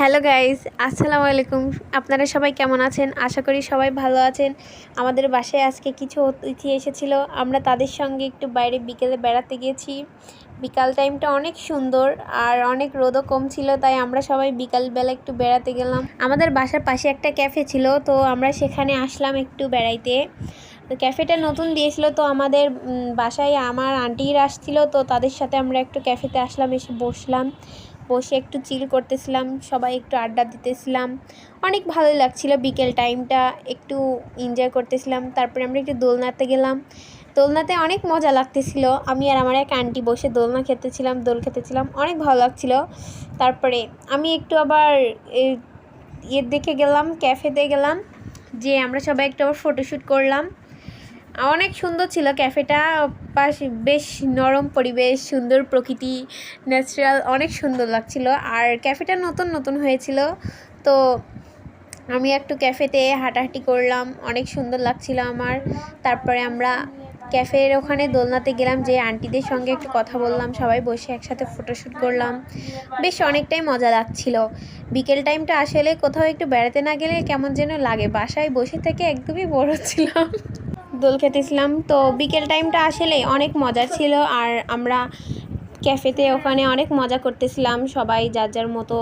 Hello guys, আসসালামু আলাইকুম। আপনারা সবাই কেমন আছেন? আশা করি সবাই ভালো আছেন। আমাদের বাসায় আজকে কিছু অতিথি এসেছিল। আমরা তাদের সঙ্গে একটু বাইরে বিকেলে বেড়াতে গিয়েছি বিকাল টাইমটা অনেক সুন্দর আর অনেক রোদও কম ছিল, তাই আমরা সবাই বিকালবেলা একটু বেড়াতে গেলাম। আমাদের বাসার পাশে একটা ক্যাফে ছিল, তো আমরা সেখানে আসলাম একটু বেড়াইতে। তো ক্যাফেটা নতুন দিয়েছিল, তো আমাদের বাসায় আমার আন্টিরা আসছিল, তো তাদের সাথে আমরা একটু ক্যাফেতে আসলাম, এসে বসলাম। বসে একটু চিল করতেছিলাম, সবাই একটু আড্ডা দিতেছিলাম। অনেক ভালোই লাগছিল বিকেল টাইমটা একটু এনজয় করতেছিলাম। তারপরে আমরা একটু দোলনাতে গেলাম। দোলনাতে অনেক মজা লাগতেছিল। আমি আর আমার এক আন্টি বসে দোলনা খেতেছিলাম, দোল খেতেছিলাম। অনেক ভালো লাগছিল। তারপরে আমি একটু আবার ইয়ের দেখে গেলাম ক্যাফেতে গেলাম। যে আমরা সবাই একটু আবার ফটোশ্যুট করলাম। অনেক সুন্দর ছিল ক্যাফেটা। পাশ বেশ নরম পরিবেশ, সুন্দর প্রকৃতি ন্যাচারাল অনেক সুন্দর লাগছিল। আর ক্যাফেটা নতুন নতুন হয়েছিল। তো আমি একটু ক্যাফেতে হাঁটাহাঁটি করলাম, অনেক সুন্দর লাগছিল আমার। তারপরে আমরা ক্যাফের ওখানে দোলনাতে গেলাম, যে আন্টিদের সঙ্গে একটু কথা বললাম, সবাই বসে একসাথে ফটোশ্যুট করলাম। বেশ অনেকটাই মজা লাগছিল। বিকেল টাইমটা আসলে কোথাও একটু বেড়াতে না গেলে কেমন যেন লাগে, বাসায় বসে থেকে একদমই বড় ছিলাম দোল খেতেছিলাম। তো বিকেল টাইমটা আসলে অনেক মজার ছিল আর আমরা ক্যাফেতে ওখানে অনেক মজা করতেছিলাম। সবাই যার যার মতো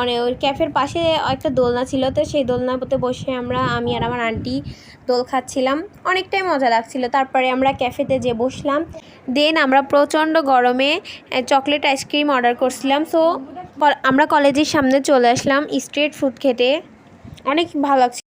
অনেক ওই ক্যাফের পাশে একটা দোলনা ছিল। তো সেই দোলনাতে বসে আমরা আমি আর আমার আন্টি দোল খাচ্ছিলাম। অনেকটাই মজা লাগছিল। তারপরে আমরা ক্যাফেতে যে বসলাম। দেন আমরা প্রচণ্ড গরমে চকলেট আইসক্রিম অর্ডার করছিলাম। সো আমরা কলেজের সামনে চলে আসলাম স্ট্রিট ফুড খেতে। অনেক ভালো লাগছিল।